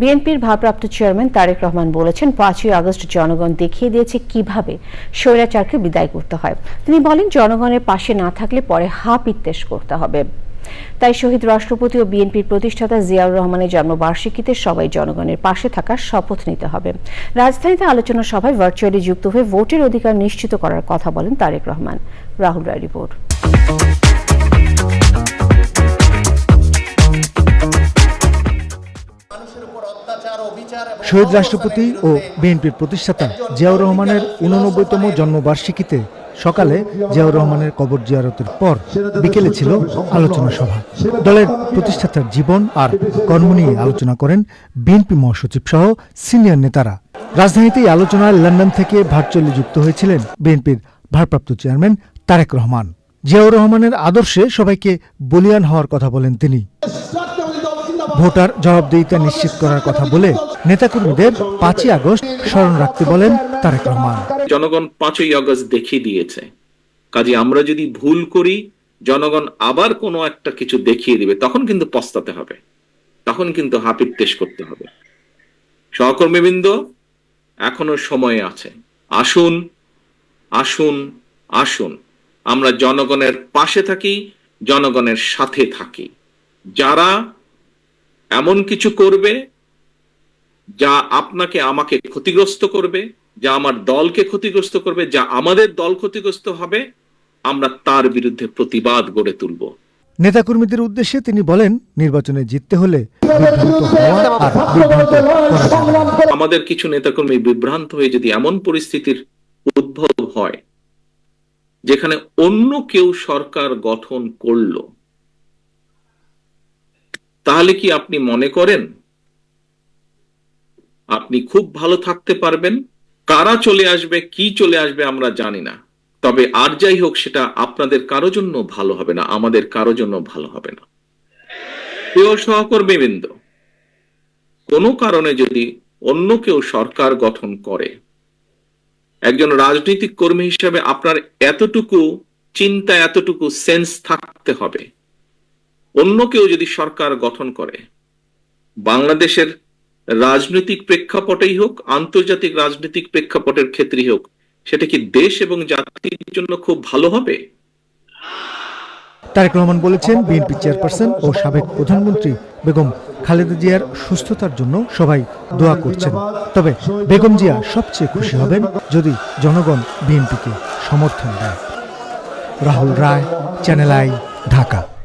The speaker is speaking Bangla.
বিএনপির ভারপ্রাপ্ত চেয়ারম্যান তারেক রহমান বলেছেন, পাঁচই আগস্ট জনগণ দেখিয়ে দিয়েছে কীভাবে স্বৈরাচারকে বিদায় করতে হয়। তিনি বলেন, জনগণের পাশে না থাকলে পরে হা পিত্তেশ করতে হবে। তাই শহীদ রাষ্ট্রপতি ও বিএনপির প্রতিষ্ঠাতা জিয়াউর রহমানের জন্মবার্ষিকীতে সবাই জনগণের পাশে থাকার শপথ নিতে হবে। রাজধানীতে আলোচনা সভায় ভার্চুয়ালি যুক্ত হয়ে ভোটের অধিকার নিশ্চিত করার কথা বলেন তারেক রহমান। রাহুল রায় রিপোর্ট। শহীদ রাষ্ট্রপতি ও বিএনপির প্রতিষ্ঠাতা জিয়াউর রহমানের উননব্বইতম জন্মবার্ষিকীতে সকালে জিয়াউর রহমানের কবর জিয়ারতের পর বিকেলে ছিল আলোচনা সভা। দলের প্রতিষ্ঠাতার জীবন আর কর্ম নিয়ে আলোচনা করেন বিএনপি মহাসচিব সহ সিনিয়র নেতারা। রাজধানীতে আলোচনায় লন্ডন থেকে ভার্চুয়ালি যুক্ত হয়েছিলেন বিএনপির ভারপ্রাপ্ত চেয়ারম্যান তারেক রহমান। জিয়াউর রহমানের আদর্শে সবাইকে বলিয়ান হওয়ার কথা বলেন তিনি। ভোটার জবাবদিহিতা নিশ্চিত করার কথা বলে নেতাকর্মীদের পাঁচই আগস্ট স্মরণ রাখতে বলেন তারেক রহমান। জনগণ পাঁচই আগস্ট দেখিয়ে দিয়েছে। কাজে আমরা যদি ভুল করি, জনগণ আবার কোনো একটা কিছু দেখিয়ে দিবে, তখন কিন্তু পস্তাতে হবে। তখন কিন্তু হাপির তেশ করতে হবে। সহকর্মীবৃন্দ, এখনও সময় আছে। আসুন আসুন আসুন। আমরা জনগণের পাশে থাকি, জনগণের সাথে থাকি। যারা এমন কিছু করবে যা আপনাকে আমাকে ক্ষতিগ্রস্ত করবে যা আমার দলকে ক্ষতিগ্রস্ত করবে যা আমাদের দল ক্ষতিগ্রস্ত হবে আমরা তার বিরুদ্ধে প্রতিবাদ গড়ে তুলব নেতাকর্মীদের উদ্দেশ্যে তিনি বলেন নির্বাচনে জিততে হলে। আমাদের কিছু নেতাকর্মী বিভ্রান্ত হয়ে যদি এমন পরিস্থিতির উদ্ভব হয় যেখানে অন্য কেউ সরকার গঠন করল তাহলে কি আপনি মনে করেন? আপনি খুব ভালো থাকতে পারবেন। কারা চলে আসবে, কি চলে আসবে আমরা জানি না। তবে আর যাই হোক, সেটা আপনাদের কারও জন্য ভালো হবে না, আমাদের কারও জন্য ভালো হবে না। প্রিয় সহকর্মীবৃন্দ কোনো কারণে যদি অন্য কেউ সরকার গঠন করে, একজন রাজনৈতিক কর্মী হিসেবে আপনার এতটুকু চিন্তা, এতটুকু সেন্স থাকতে হবে। অন্য কেউ যদি সরকার গঠন করে, বাংলাদেশের রাজনৈতিক প্রেক্ষাপটেই হোক, আন্তর্জাতিক রাজনৈতিক প্রেক্ষাপটের ক্ষেত্রেই হোক, সেটা কি দেশ এবং জাতির জন্য খুব ভালো হবে? তারেক রহমান বলেছেন, বিএনপি চেয়ারপারসন ও সাবেক প্রধানমন্ত্রী বেগম খালেদা জিয়ার সুস্থতার জন্য সবাই দোয়া করছেন। তবে বেগম জিয়া সবচেয়ে খুশি হবেন যদি জনগণ বিএনপিকে সমর্থন দেয়। Rahul Roy, channel I, Dhaka.